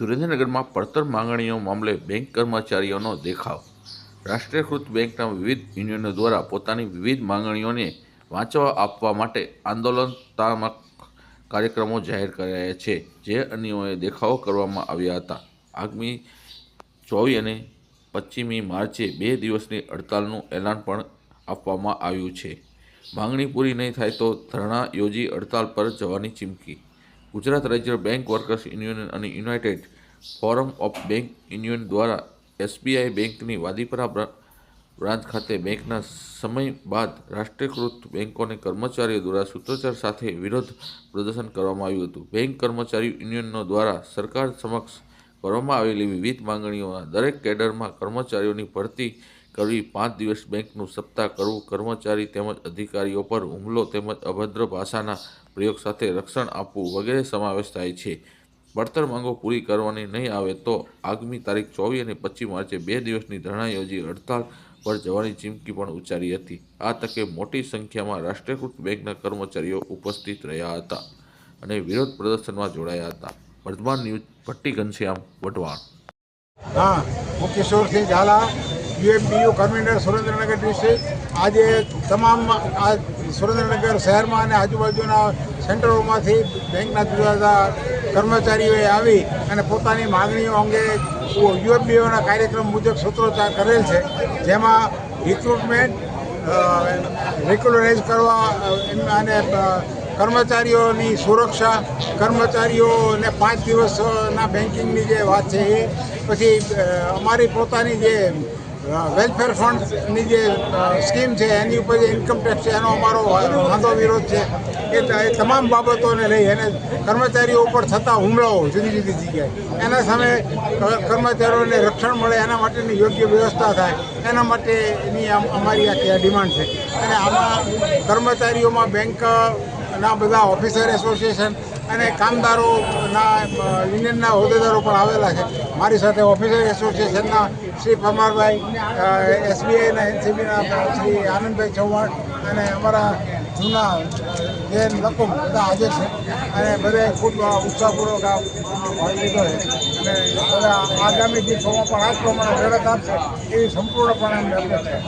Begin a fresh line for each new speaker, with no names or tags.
સુરેન્દ્રનગરમાં પડતર માંગણીઓ મામલે બેંક કર્મચારીઓનો દેખાવ. રાષ્ટ્રીયકૃત બેંકના વિવિધ યુનિયનો દ્વારા પોતાની વિવિધ માંગણીઓને વાંચવા આપવા માટે આંદોલનાત્મક કાર્યક્રમો જાહેર કરાયા છે, જે અન્યોએ દેખાવો કરવામાં આવ્યા હતા. આગામી ચોવીસ અને પચીમી માર્ચે બે દિવસની હડતાલનું એલાન પણ આપવામાં આવ્યું છે. માંગણી પૂરી નહીં થાય તો ધરણા યોજી હડતાલ પર જવાની ચીમકી ગુજરાત રાજ્ય બેંક વર્કર્સ યુનિયન અને united forum of bank union દ્વારા એસબીઆઈ બેંકની વાદીપરા બ્રા- બ્રાન્ચ ખાતે બેંકના સમય બાદ રાષ્ટ્રીયકૃત બેંકોને કર્મચારીઓ દ્વારા સૂત્રોચ્ચાર સાથે વિરોધ પ્રદર્શન કરવામાં આવ્યું હતું. બેંક કર્મચારી યુનિયનો દ્વારા સરકાર સમક્ષ કરવામાં આવેલી વિવિધ માંગણીઓના દરેક કેડરમાં કર્મચારીઓની ભરતી કરવી પાંચ દિવસ બેંકનું સપ્તાહ કરવું, કર્મચારી તેમજ અધિકારીઓ પર હુમલો તેમજ અભદ્ર ભાષાના પ્રયોગ સાથે રક્ષણ આપવું વગેરે સમાવેશ થાય છે. પડતર માંગો પૂરી કરવાની નહીં આવે તો આગામી તારીખ ચોવીસ અને પચીસ માર્ચે બે દિવસની ધરણા યોજી હડતાલ પર જવાની ચીમકી પણ ઉચ્ચારી હતી. આ તકે મોટી સંખ્યામાં રાષ્ટ્રીયકૃત બેંકના કર્મચારીઓ ઉપસ્થિત રહ્યા હતા અને વિરોધ પ્રદર્શનમાં જોડાયા હતા. વર્ધમાન ન્યૂઝ, ભટ્ટી ઘનશ્યામ, વઢવાણ.
હા હું Kishorsinh Jhala UMBU convener Surendranagar district આજે તમામ આ સુરેન્દ્રનગર શહેરમાં અને આજુબાજુના સેન્ટરોમાંથી બેંકના જુદા જુદા કર્મચારીઓએ આવી અને પોતાની માગણીઓ અંગે યુએમબીઓના કાર્યક્રમ મુજબ સૂત્રોચ્ચાર કરેલ છે, જેમાં રિક્રુટમેન્ટ રેગ્યુલરાઇઝ કરવા અને કર્મચારીઓની સુરક્ષા, કર્મચારીઓને પાંચ દિવસના બેન્કિંગની જે વાત છે એ, પછી અમારી પોતાની જે વેલફેર ફંડની જે સ્કીમ છે, એની ઉપર જે ઇન્કમ ટેક્સ છે, એનો અમારો વાંધો વિરોધ છે. એ તમામ બાબતોને લઈ અને કર્મચારીઓ ઉપર થતા હુમલાઓ જુદી જુદી જગ્યાએ. એના સામે કર્મચારીઓને રક્ષણ મળે, એના માટેની યોગ્ય વ્યવસ્થા થાય, એના માટેની અમારી આ ડિમાન્ડ છે. અને આમાં કર્મચારીઓમાં બેંક ના બધા ઓફિસર એસોસિએશન અને કામદારોના યુનિયનના હોદ્દેદારો પણ આવેલા છે. મારી સાથે ઓફિસર એસોસિએશનના શ્રી પરમારભાઈ એસબીઆઈના એનસીબીના શ્રી આનંદભાઈ ચૌહાણ અને અમારા જૂના જે લોકો બધા હાજર છે. અને બધાએ ખૂબ ઉત્સાહપૂર્વક આ ભાગ લીધો છે. અને બધા આગામી દિવસોમાં પણ આ જ પ્રમાણે લડત આપશે એવી સંપૂર્ણપણે અમને છે.